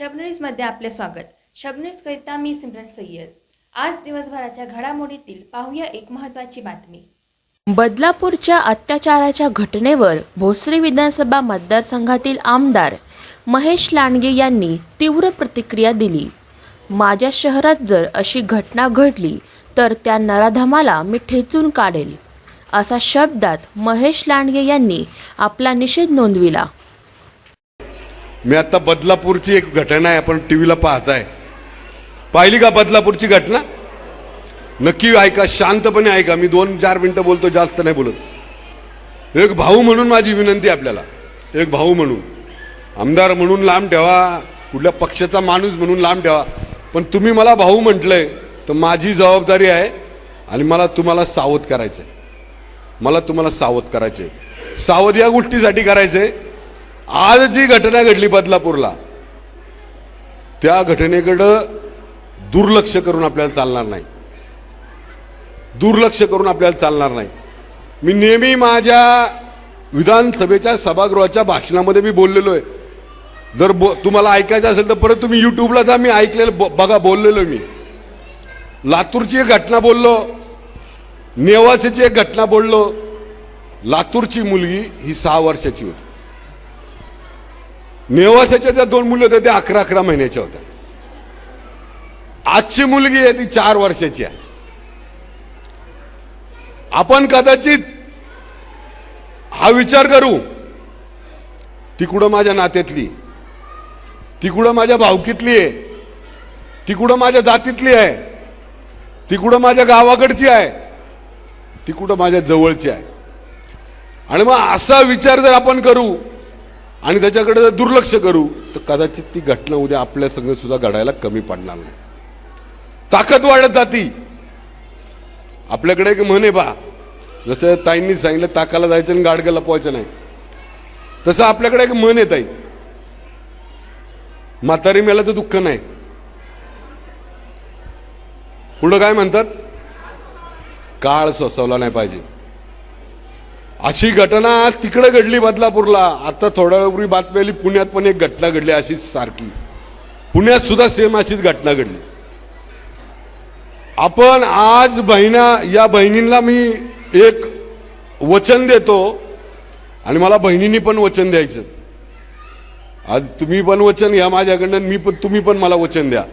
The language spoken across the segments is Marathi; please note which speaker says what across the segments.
Speaker 1: शबनीजमध्ये आपले स्वागत. शबनरीजकरिता मी सिमरन सय्यद. आज दिवसभराच्या घडामोडीतील पाहूया एक महत्त्वाची बातमी.
Speaker 2: बदलापूरच्या अत्याचाराच्या घटनेवर भोसरी विधानसभा मतदारसंघातील आमदार महेश लांडगे यांनी तीव्र प्रतिक्रिया दिली. माझ्या शहरात जर अशी घटना घडली तर त्या नराधमाला मी ठेचून काढेल असा शब्दात महेश लांडगे यांनी आपला निषेध नोंदविला.
Speaker 3: मी आता बदलापूरची एक घटना आहे आपण टी व्हीला पाहताय. पाहिली का बदलापूरची घटना? नक्की ऐका शांतपणे ऐका. मी दोन चार मिनटं बोलतो जास्त नाही बोलत. एक भाऊ म्हणून माझी विनंती आपल्याला. एक भाऊ म्हणून. आमदार म्हणून लांब ठेवा. कुठल्या पक्षाचा माणूस म्हणून लांब ठेवा. पण तुम्ही मला भाऊ म्हटलंय तर माझी जबाबदारी आहे आणि मला तुम्हाला सावध करायचं आहे मला तुम्हाला सावध करायचे सावध या गोष्टीसाठी करायचं आहे आज जी घटना घडली बदलापूरला त्या घटनेकडं दुर्लक्ष करून आपल्याला चालणार नाही. दुर्लक्ष करून आपल्याला चालणार नाही. मी नेहमी माझ्या विधानसभेच्या सभागृहाच्या भाषणामध्ये मी बोललेलो आहे. जर बो तुम्हाला ऐकायचं असेल तर परत तुम्ही यूट्यूबला जा मी ऐकलेलं ब- बघा बोललेलो मी. लातूरची एक घटना बोललो नेवासेची एक घटना बोललो. लातूरची मुलगी ही सहा वर्षाची होती. मेवाशाच्या ज्या दोन मुली होत्या त्या अकरा अकरा महिन्याच्या होत्या. आजची मुलगी आहे ती चार वर्षाची आहे. आपण कदाचित हा विचार करू तिकडं माझ्या नात्यातली तिकडं माझ्या भावकीतली आहे? तिकडं माझ्या जातीतली आहे? तिकडं माझ्या गावाकडची आहे? तिकडं माझ्या जवळची आहे? आणि मग असा विचार जर आपण करू आणि त्याच्याकडे जर दुर्लक्ष करू तर कदाचित ती घटना उद्या आपल्या संघ सुद्धा घडायला कमी पडणार नाही. ताकद वाढत जाती. आपल्याकडे एक म्हणे आहे बा जसं ताईंनी सांगितलं ताकाला जायचं आणि गाडगं पोहायचं नाही. तसं आपल्याकडे एक म्हण आहे ताई. म्हातारी मेला तर दुःख नाही. पुढं काय म्हणतात? काळ सोसवला नाही पाहिजे. अशी घटना तिकडे घडली बदलापूरला. आता थोड्या वेळपूर्वी बातमी आली पुण्यात पण एक घटना घडली अशीच सारखी. पुण्यात सुद्धा सेम अशीच घटना घडली. आपण आज बहिणा या बहिणींना मी एक वचन देतो आणि मला बहिणींनी पण वचन द्यायचं. आज तुम्ही पण वचन घ्या माझ्याकडनं मी पण तुम्ही पण मला वचन द्या.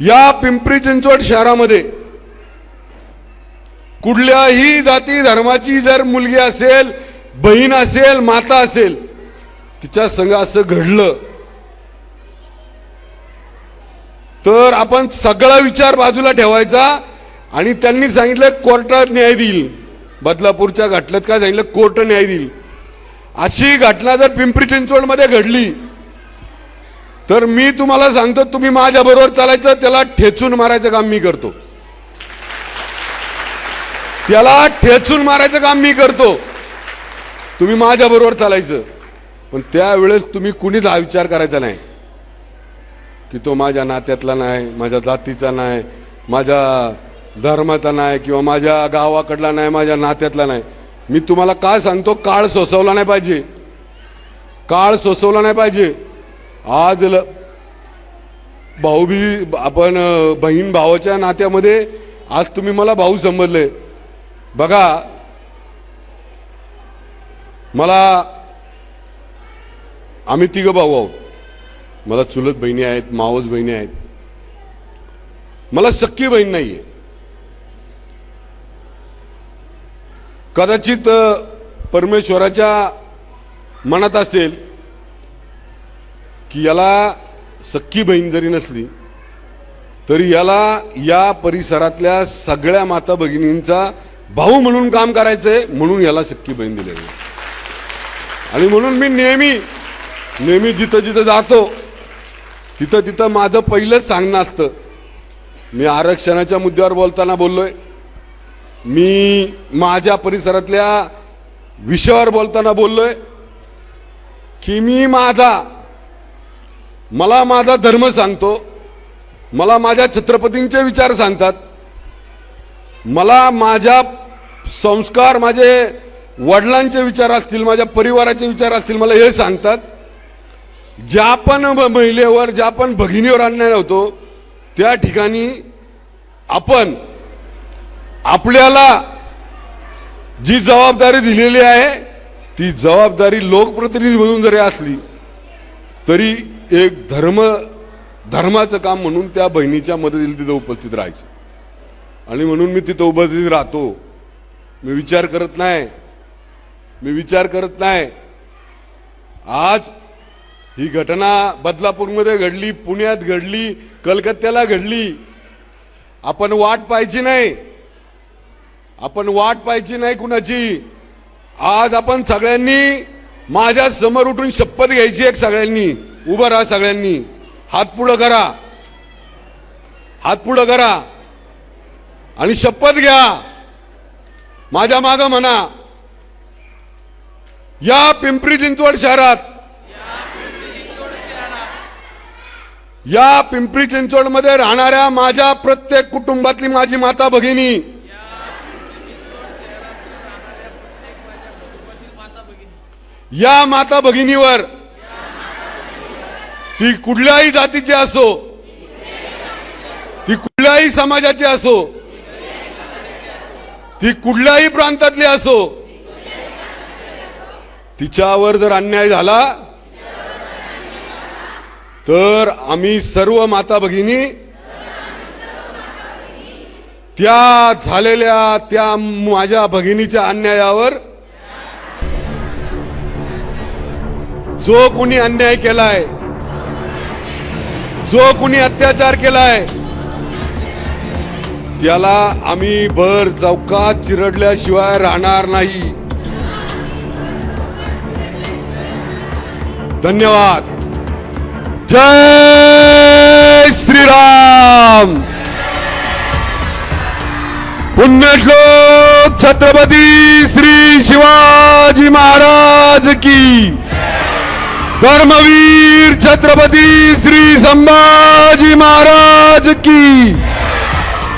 Speaker 3: या पिंपरी चिंचवड शहरामध्ये कुठल्याही जाती धर्माची जर मुलगी असेल बहीण असेल माता असेल तिच्या संघ असं घडलं तर आपण सगळा विचार बाजूला ठेवायचा आणि त्यांनी सांगितलं कोर्टात न्याय देईल. बदलापूरच्या घटनेत काय सांगितलं कोर्ट न्याय देईल. अशी घटना जर पिंपरी चिंचवडमध्ये घडली तर मी तुम्हाला सांगतो तुम्ही माझ्या बरोबर चालायचं त्याला ठेचून मारायचं काम मी करतो. त्याला ठेचून मारायचं काम मी करतो. तुम्ही माझ्या बरोबर चालायचं. पण त्यावेळेस तुम्ही कुणीच हा विचार करायचा नाही. की तो माझ्या नात्यातला नाही माझ्या जातीचा नाही माझ्या धर्माचा नाही किंवा माझ्या गावाकडला नाही माझ्या नात्यातला नाही. मी तुम्हाला काय सांगतो काळ सोसवला नाही पाहिजे. काळ सोसवला नाही पाहिजे. आज ल भाऊबी आपण बहीण भावाच्या नात्यामध्ये आज तुम्ही मला भाऊ समजले बघा मला आम्ही तिघं भाऊ आहोत. मला चुलत बहिणी आहेत मावस बहिणी आहेत. मला सख्खी बहीण नाहीये. कदाचित परमेश्वराच्या मनात असेल की याला सख्खी बहीण जरी नसली तरी याला या परिसरातल्या सगळ्या माता भगिनींचा भाऊ म्हणून काम करायचंय म्हणून याला सक्की बहीण दिलेली आणि म्हणून मी नेहमी नेहमी जिथं जिथं जातो तिथं तिथं माझं पहिलंच सांगणं असतं. मी आरक्षणाच्या मुद्द्यावर बोलताना बोललोय. मी माझ्या परिसरातल्या विषयावर बोलताना बोललोय की मी माझा मला माझा धर्म सांगतो मला माझ्या छत्रपतींचे विचार सांगतात मला माझ्या संस्कार माझे वडिलांचे विचार असतील माझ्या परिवाराचे विचार असतील मला हे सांगतात ज्या पण महिलेवर ज्या पण भगिनीवर अन्याय होतो त्या ठिकाणी आपण आपल्याला जी जबाबदारी दिलेली आहे ती जबाबदारी लोकप्रतिनिधी म्हणून जरी असली तरी एक धर्म धर्माचं काम म्हणून त्या बहिणीच्या मदतीला तिथं उपस्थित राहायचं. आणि म्हणून मी तिथं उपस्थित राहतो. मी विचार करत नाही. मी विचार करत नाही. आज ही घटना बदलापूरमध्ये घडली पुण्यात घडली कलकत्त्याला घडली. आपण वाट पाहायची नाही. आपण वाट पाहायची नाही कुणाची. आज आपण सगळ्यांनी माझ्यासमोर उठून शपथ घ्यायची एक सगळ्यांनी. उभं राहा सगळ्यांनी. हात पुढं करा. हात पुढं करा. आणि शपथ घ्या. माझ्या माग म्हणा. या पिंपरी चिंचवड शहरात या पिंपरी चिंचवडमध्ये राहणाऱ्या माझ्या प्रत्येक कुटुंबातली माझी माता भगिनी या माता भगिनीवर ती कुठल्याही जातीची असो ती कुठल्याही समाजाची असो ती कुठल्याही प्रांतातली असो. तिच्यावर जर अन्याय झाला तर आम्ही सर्व माता भगिनी त्या झालेल्या त्या माझ्या भगिनीच्या अन्यायावर जो कोणी अन्याय केलाय जो कोणी अत्याचार केलाय त्याला आम्ही भर चौकात चिरडल्याशिवाय राहणार नाही. धन्यवाद. जय श्रीराम. पुण्यश्लोक छत्रपती श्री शिवाजी महाराज की. धर्मवीर छत्रपती श्री संभाजी महाराज की.